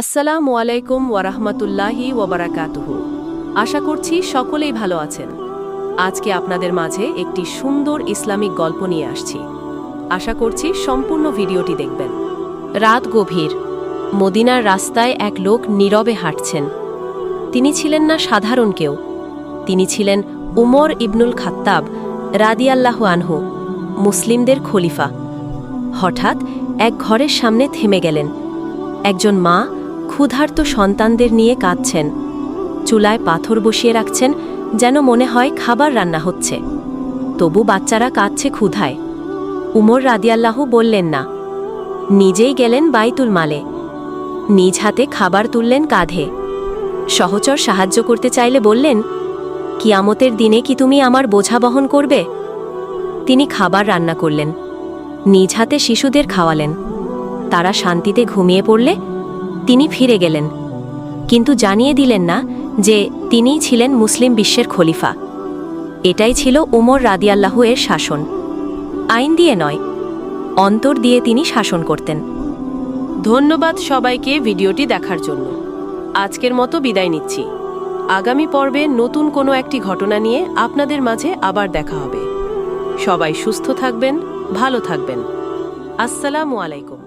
আসসালামু আলাইকুম ওয়ারাহমাতুল্লাহি ওবরাকাতুহু আশা করছি সকলেই ভালো আছেন। আজকে আপনাদের মাঝে একটি সুন্দর ইসলামিক গল্প নিয়ে আসছি। আশা করছি সম্পূর্ণ ভিডিওটি দেখবেন। রাত গভীর। মদিনার রাস্তায় এক লোক নীরবে হাঁটছেন। তিনি ছিলেন না সাধারণ কেউ। তিনি ছিলেন উমর ইবনুল খাত্তাব রাদিয়াল্লাহ আনহু, মুসলিমদের খলিফা। হঠাৎ এক ঘরের সামনে থেমে গেলেন। একজন মা ক্ষুধার্ত সন্তানদের নিয়ে কাঁদছেন। চুলায় পাথর বসিয়ে রাখছেন, যেন মনে হয় খাবার রান্না হচ্ছে। তবু বাচ্চারা কাঁদছে ক্ষুধায়। উমর রাদিয়াল্লাহু বললেন, না। নিজেই গেলেন বাইতুল মালে। নিজ হাতে খাবার তুললেন কাঁধে। সহচর সাহায্য করতে চাইলে বললেন, কিয়ামতের দিনে কি তুমি আমার বোঝা বহন করবে? তিনি খাবার রান্না করলেন। নিজ হাতে শিশুদের খাওয়ালেন। তারা শান্তিতে ঘুমিয়ে পড়লে তিনি ফিরে গেলেন। কিন্তু জানিয়ে দিলেন না যে তিনিই ছিলেন মুসলিম বিশ্বের খলিফা। এটাই ছিল উমর রাদিয়াল্লাহু এর শাসন। আইন দিয়ে নয়, অন্তর দিয়ে তিনি শাসন করতেন। ধন্যবাদ সবাইকে ভিডিওটি দেখার জন্য। আজকের মতো বিদায় নিচ্ছি। আগামী পর্বে নতুন কোনো একটি ঘটনা নিয়ে আপনাদের মাঝে আবার দেখা হবে। সবাই সুস্থ থাকবেন, ভালো থাকবেন। আসসালামু আলাইকুম।